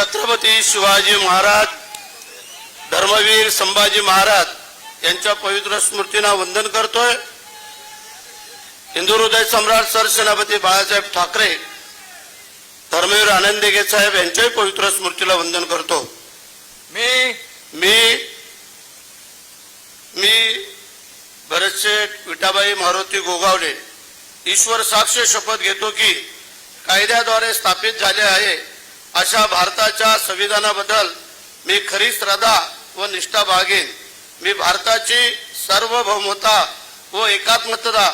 छत्रपती शिवाजी महाराज धर्मवीर संभाजी महाराज यांच्या पवित्र स्मृतींना वंदन करतोय. हिंदू हृदय सम्राट सरसेनापती बाळासाहेब ठाकरे धर्मवीर आनंद दिघे साहेब यांच्याही पवित्र स्मृतीला वंदन करतो. मी मी मी भरतशेठ विटाबाई मारुती गोगावले ईश्वर साक्ष शपथ घेतो की कायद्याद्वारे स्थापित झाले आहे. अशा भारताच्या संविधानाबद्दल मी खरी श्रद्धा व निष्ठा बागेन मी भारताची सार्वभौमता व एकात्मता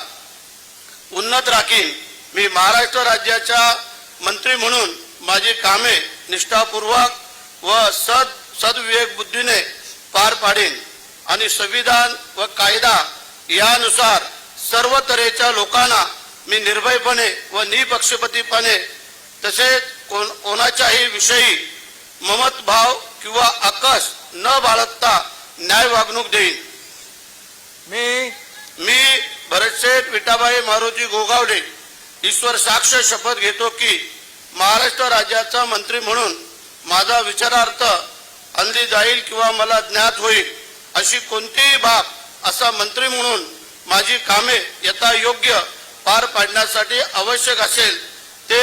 उन्नत राखीन. मी महाराष्ट्र राज्याच्या मंत्री म्हणून माझी कामे निष्ठापूर्वक व सद सद्विवेक बुद्धीने पार पाडेन आणि संविधान व कायदा यानुसार सर्व तऱ्हेच्या लोकांना मी निर्भयपणे व निपक्षपतीपणे तसेच कोण कोणाच्याही विषयी ममत भाव किंवा आकस न बाळगता न्याय वागणूक देईन. मी मी भरतशेठ विटाबाई मारुती गोगावले ईश्वर साक्ष शपथ घेतो की महाराष्ट्र राज्याचा मंत्री म्हणून माझा विचारार्थ अंधी जाईल किंवा मला ज्ञात होईल अशी कोणतीही बाब असा मंत्री म्हणून माझी कामे यथा योग्य पार पाडण्यासाठी आवश्यक असेल ते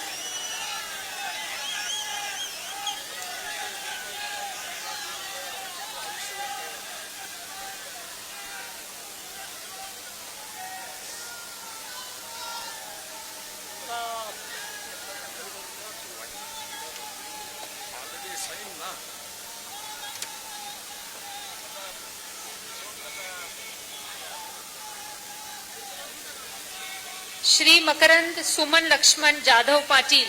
श्री मकरंद सुमन लक्ष्मण जाधव पाटील